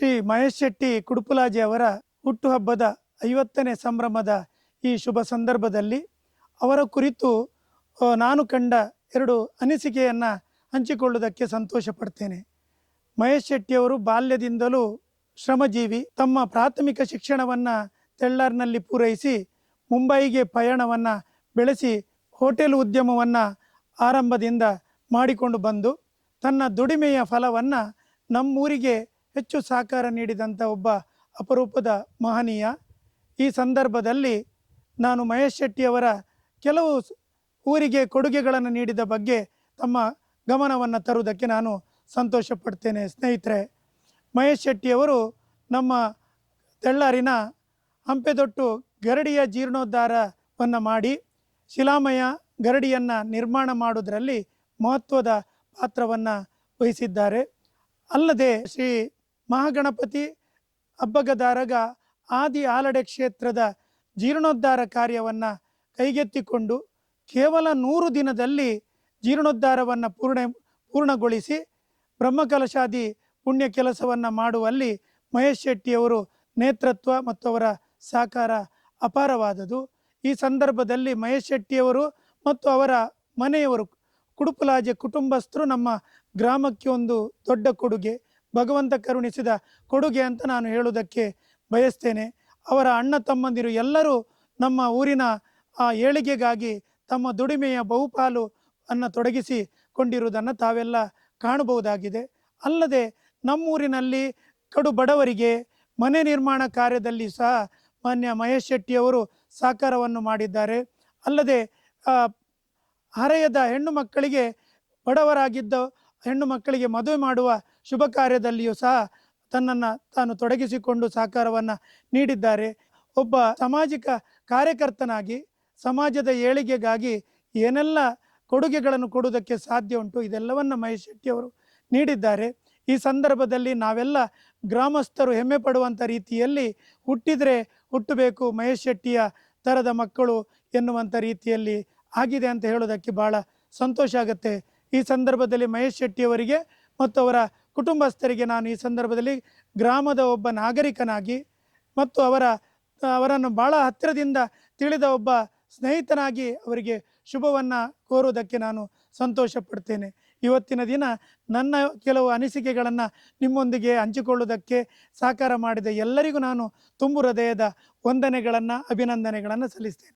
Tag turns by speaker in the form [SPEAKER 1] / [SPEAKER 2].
[SPEAKER 1] ಶ್ರೀ ಮಹೇಶ್ ಶೆಟ್ಟಿ ಕುಡುಪುಲಾಜಿ ಅವರ ಹುಟ್ಟುಹಬ್ಬದ ಐವತ್ತನೇ ಸಂಭ್ರಮದ ಈ ಶುಭ ಸಂದರ್ಭದಲ್ಲಿ ಅವರ ಕುರಿತು ನಾನು ಕಂಡ ಎರಡು ಅನಿಸಿಕೆಯನ್ನು ಹಂಚಿಕೊಳ್ಳುವುದಕ್ಕೆ ಸಂತೋಷ ಪಡ್ತೇನೆ ಮಹೇಶ್ ಶೆಟ್ಟಿಯವರು ಬಾಲ್ಯದಿಂದಲೂ ಶ್ರಮಜೀವಿ. ತಮ್ಮ ಪ್ರಾಥಮಿಕ ಶಿಕ್ಷಣವನ್ನು ತೆಳ್ಳಾರ್ನಲ್ಲಿ ಪೂರೈಸಿ, ಮುಂಬೈಗೆ ಪಯಣವನ್ನು ಬೆಳೆಸಿ, ಹೋಟೆಲ್ ಉದ್ಯಮವನ್ನು ಆರಂಭದಿಂದ ಮಾಡಿಕೊಂಡು ಬಂದು, ತನ್ನ ದುಡಿಮೆಯ ಫಲವನ್ನು ನಮ್ಮೂರಿಗೆ ಹೆಚ್ಚು ಸಹಕಾರ ನೀಡಿದಂಥ ಒಬ್ಬ ಅಪರೂಪದ ಮಹನೀಯ. ಈ ಸಂದರ್ಭದಲ್ಲಿ ನಾನು ಮಹೇಶ್ ಶೆಟ್ಟಿಯವರ ಕೆಲವು ಊರಿಗೆ ಕೊಡುಗೆಗಳನ್ನು ನೀಡಿದ ಬಗ್ಗೆ ತಮ್ಮ ಗಮನವನ್ನು ತರುವುದಕ್ಕೆ ನಾನು ಸಂತೋಷ ಪಡ್ತೇನೆ ಸ್ನೇಹಿತರೆ, ಮಹೇಶ್ ಶೆಟ್ಟಿಯವರು ನಮ್ಮ ತೆಳ್ಳಾರಿನ ಹಂಪೆದೊಟ್ಟು ಗರಡಿಯ ಜೀರ್ಣೋದ್ಧಾರವನ್ನು ಮಾಡಿ ಶಿಲಾಮಯ ಗರಡಿಯನ್ನು ನಿರ್ಮಾಣ ಮಾಡುವುದರಲ್ಲಿ ಮಹತ್ವದ ಪಾತ್ರವನ್ನು ವಹಿಸಿದ್ದಾರೆ. ಅಲ್ಲದೆ ಶ್ರೀ ಮಹಾಗಣಪತಿ ಹಬ್ಬಗದಾರಗ ಆದಿ ಆಲಡೆ ಕ್ಷೇತ್ರದ ಜೀರ್ಣೋದ್ಧಾರ ಕಾರ್ಯವನ್ನು ಕೈಗೆತ್ತಿಕೊಂಡು ಕೇವಲ ನೂರು ದಿನದಲ್ಲಿ ಜೀರ್ಣೋದ್ಧಾರವನ್ನು ಪೂರ್ಣ ಪೂರ್ಣಗೊಳಿಸಿ ಬ್ರಹ್ಮಕಲಶಾದಿ ಪುಣ್ಯ ಕೆಲಸವನ್ನು ಮಾಡುವಲ್ಲಿ ಮಹೇಶ್ ಶೆಟ್ಟಿಯವರು ನೇತೃತ್ವ ಮತ್ತು ಅವರ ಸಹಕಾರ ಅಪಾರವಾದದು. ಈ ಸಂದರ್ಭದಲ್ಲಿ ಮಹೇಶ್ ಶೆಟ್ಟಿಯವರು ಮತ್ತು ಅವರ ಮನೆಯವರು ಕುಡುಪುಲಾಜೆ ಕುಟುಂಬಸ್ಥರು ನಮ್ಮ ಗ್ರಾಮಕ್ಕೆ ಒಂದು ದೊಡ್ಡ ಕೊಡುಗೆ. ಭಗವಂತ ಕರುಣಿಸಿದ ಕೊಡುಗೆ ಅಂತ ನಾನು ಹೇಳುವುದಕ್ಕೆ ಬಯಸ್ತೇನೆ. ಅವರ ಅಣ್ಣ ತಮ್ಮಂದಿರು ಎಲ್ಲರೂ ನಮ್ಮ ಊರಿನ ಆ ಏಳಿಗೆಗಾಗಿ ತಮ್ಮ ದುಡಿಮೆಯ ಬಹುಪಾಲು ಅನ್ನು ತೊಡಗಿಸಿಕೊಂಡಿರುವುದನ್ನು ತಾವೆಲ್ಲ ಕಾಣಬಹುದಾಗಿದೆ. ಅಲ್ಲದೆ ನಮ್ಮೂರಿನಲ್ಲಿ ಕಡು ಬಡವರಿಗೆ ಮನೆ ನಿರ್ಮಾಣ ಕಾರ್ಯದಲ್ಲಿ ಸಹ ಮಾನ್ಯ ಮಹೇಶ್ ಶೆಟ್ಟಿಯವರು ಸಹಕಾರವನ್ನು ಮಾಡಿದ್ದಾರೆ. ಅಲ್ಲದೆ ಹರೆಯದ ಹೆಣ್ಣು ಮಕ್ಕಳಿಗೆ ಬಡವರಾಗಿದ್ದ ಹೆಣ್ಣು ಮಕ್ಕಳಿಗೆ ಮದುವೆ ಮಾಡುವ ಶುಭ ಕಾರ್ಯದಲ್ಲಿಯೂ ಸಹ ತನ್ನನ್ನು ತಾನು ತೊಡಗಿಸಿಕೊಂಡು ಸಹಕಾರವನ್ನು ನೀಡಿದ್ದಾರೆ. ಒಬ್ಬ ಸಾಮಾಜಿಕ ಕಾರ್ಯಕರ್ತನಾಗಿ, ಸಮಾಜದ ಏಳಿಗೆಗಾಗಿ ಏನೆಲ್ಲ ಕೊಡುಗೆಗಳನ್ನು ಕೊಡುವುದಕ್ಕೆ ಸಾಧ್ಯ ಉಂಟು ಇದೆಲ್ಲವನ್ನು ಮಹೇಶ್ ಶೆಟ್ಟಿಯವರು ನೀಡಿದ್ದಾರೆ. ಈ ಸಂದರ್ಭದಲ್ಲಿ ನಾವೆಲ್ಲ ಗ್ರಾಮಸ್ಥರು ಹೆಮ್ಮೆ ಪಡುವಂಥ ರೀತಿಯಲ್ಲಿ ಹುಟ್ಟಿದರೆ ಹುಟ್ಟಬೇಕು, ಮಹೇಶ್ ಶೆಟ್ಟಿಯ ಥರದ ಮಕ್ಕಳು ಎನ್ನುವಂಥ ರೀತಿಯಲ್ಲಿ ಆಗಿದೆ ಅಂತ ಹೇಳೋದಕ್ಕೆ ಭಾಳ ಸಂತೋಷ ಆಗುತ್ತೆ. ಈ ಸಂದರ್ಭದಲ್ಲಿ ಮಹೇಶ್ ಶೆಟ್ಟಿಯವರಿಗೆ ಮತ್ತು ಅವರ ಕುಟುಂಬಸ್ಥರಿಗೆ ನಾನು ಈ ಸಂದರ್ಭದಲ್ಲಿ ಗ್ರಾಮದ ಒಬ್ಬ ನಾಗರಿಕನಾಗಿ ಮತ್ತು ಅವರ, ಅವರನ್ನು ಭಾಳ ಹತ್ತಿರದಿಂದ ತಿಳಿದ ಒಬ್ಬ ಸ್ನೇಹಿತನಾಗಿ ಅವರಿಗೆ ಶುಭವನ್ನು ಕೋರುವುದಕ್ಕೆ ನಾನು ಸಂತೋಷ ಪಡ್ತೇನೆ ಇವತ್ತಿನ ದಿನ ನನ್ನ ಕೆಲವು ಅನಿಸಿಕೆಗಳನ್ನು ನಿಮ್ಮೊಂದಿಗೆ ಹಂಚಿಕೊಳ್ಳುವುದಕ್ಕೆ ಸಹಕಾರ ಮಾಡಿದ ಎಲ್ಲರಿಗೂ ನಾನು ತುಂಬು ಹೃದಯದ ವಂದನೆಗಳನ್ನು, ಅಭಿನಂದನೆಗಳನ್ನು ಸಲ್ಲಿಸ್ತೇನೆ.